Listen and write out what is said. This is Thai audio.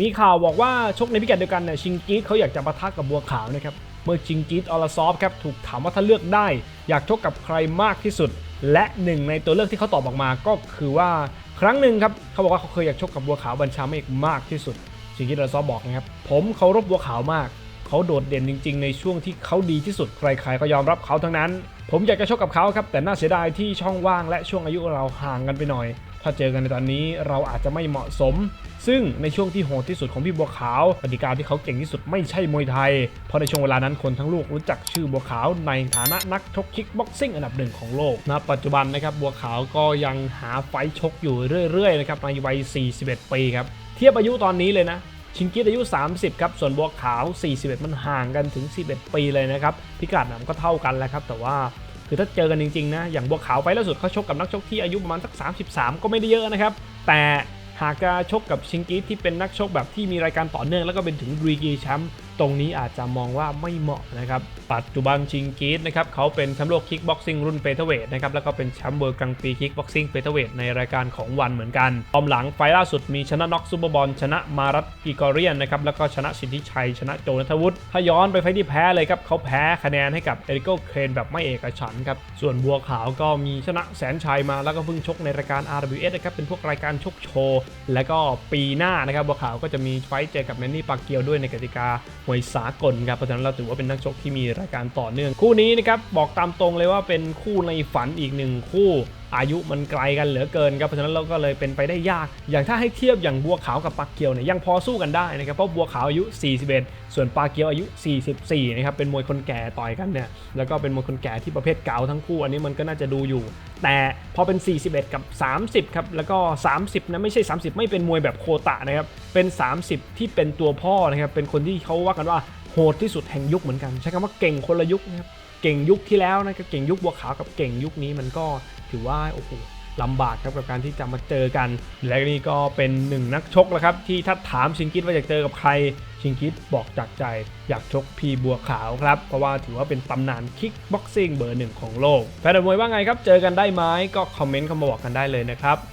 มีข่าวบอกว่าชกในพิกัดเดียวกันเนี่ยชิงกีตเขาอยากจะปะทะกับบัวขาวนะครับเมื่อชิงกีตออลาซอฟครับถูกถามว่าถ้าเลือกได้ อยากชกกับใครมากที่สุด และหนึ่งในตัวเลือกที่เขาตอบออกมาก็คือว่าครั้งหนึ่งครับเขาบอกว่าเขาเคยอยากชกกับบัวขาวบัญชาเมฆมากที่สุด ชิงกีตออลาซอฟบอกนะครับผมเคารพบัวขาวมากเขาโดดเด่นจริง ๆ ในช่วงที่เขาดีที่สุดใครๆก็ยอมรับเขาทั้งนั้น ผมอยากจะชกกับเขาครับแต่น่าเสียดายที่ช่องว่างและช่วงอายุเราห่างกันไปหน่อย ถ้าเจอกันในตอนนี้เราอาจจะไม่เหมาะสม ซึ่งในช่วงที่โหดที่สุดของพี่บัวขาวกติกาที่เขาเก่งที่สุดไม่ใช่มวยไทย เพราะในช่วงเวลานั้นคนทั้งโลกรู้จักชื่อบัวขาวในฐานะนักชกคิกบ็อกซิ่งอันดับหนึ่งของโลกณปัจจุบันนะครับบัวขาวก็ยังหาไฟท์ชกอยู่เรื่อยๆนะครับในวัย 41 ปีครับเทียบอายุตอนนี้เลยนะชิงกิตอายุ 30 ครับ ส่วนบัวขาว 41 มันห่างกันถึง 11 ปีเลยนะครับ พิกัดน่ะก็เท่ากันแหล้วครับ แต่ว่า คือถ้าเจอกันจริงๆนะอย่างบัวขาวไปล่าสุดเขาชกกับนักชกที่อายุประมาณสัก 33 ก็ไม่ได้เยอะนะครับ แต่หากจะชกกับชิงกิตที่เป็นนักชกแบบที่มีรายการต่อเนื่องแล้วก็เป็นถึงรีกีแชมป์ ตรงนี้อาจจะมองว่าไม่เหมาะนะครับ ปัจจุบันชิงกีตนะครับเขาเป็นแชมป์โลกคิกบ็อกซิ่งรุ่นเฟเธอร์เวทนะครับแล้วก็เป็นแชมป์เวิร์กลางปีคิกบ็อกซิ่งเฟเธอร์เวทในรายการของวันเหมือนกันฟอร์มหลังไฟล่าสุดมีชนะน็อกซูเปอร์บอลชนะมารัตกิกอเรียนนะครับแล้วก็ชนะสิทธิชัย ชนะโจนัทวุฒิถ้าย้อนไปไฟล์ที่แพ้เลยครับเขาแพ้คะแนนให้กับเอริโกเครนแบบไม่เอกฉันครับส่วนบัวขาวก็มีชนะแสนชัยมาแล้วก็เพิ่งชกในรายการ RWS นะครับเป็นพวกรายการชกโชว์ และก็ปีหน้านะครับบัวขาวก็จะมีไฟต์เจอกับแมนนี่ปากเกียวด้วยในกติกาวยสากลครับเพราะฉะนั้นเราถือว่าเป็นนักชกที่มีรายการต่อเนื่อง คู่นี้นะครับบอกตามตรงเลยว่าเป็นคู่ในฝันอีกหนึ่งคู่อายุมันไกลกันเหลือเกินครับเพราะฉะนั้นเราก็เลยเป็นไปได้ยาก อย่างถ้าให้เทียบอย่างบัวขาวกับปากเกียวเนี่ยยังพอสู้กันได้นะครับเพราะบัวขาวอายุ 41 ส่วนปากเกียวอายุ 44นะครับเป็นมวยคนแก่ต่อยกันเนี่ยแล้วก็เป็นมวยคนแก่ที่ประเภทเก่าทั้งคู่ อันนี้มันก็น่าจะดูอยู่ แต่พอเป็น 41 กับ 30ครับแล้วก็ 30นะไม่ใช่ 30 ไม่เป็นมวยแบบโคตะนะครับเป็น 30 ที่เป็นตัวพ่อนะครับเป็นคนที่เขาว่ากันว่าโหดที่สุดแห่งยุคเหมือนกัน ใช้คำว่าเก่งคนละยุคนะครับเก่งยุคที่แล้วนะก็เก่งยุคบัวขาวกับเก่งยุคนี้มันก็ ถือว่าโอ้โหลำบากครับกับการที่จะมาเจอกัน และนี่ก็เป็นหนึ่งนักชกแล้วครับ ที่ถ้าถามชิงคิดว่าอยากเจอกับใคร ชิงคิดบอกจากใจอยากชกพีบัวขาวครับ เพราะว่าถือว่าเป็นตำนานคิกบ็อกซิ่งเบอร์หนึ่งของโลก แฟนมวยว่าไงครับ เจอกันได้ไหมก็คอมเมนต์เข้ามาบอกกันได้เลยนะครับ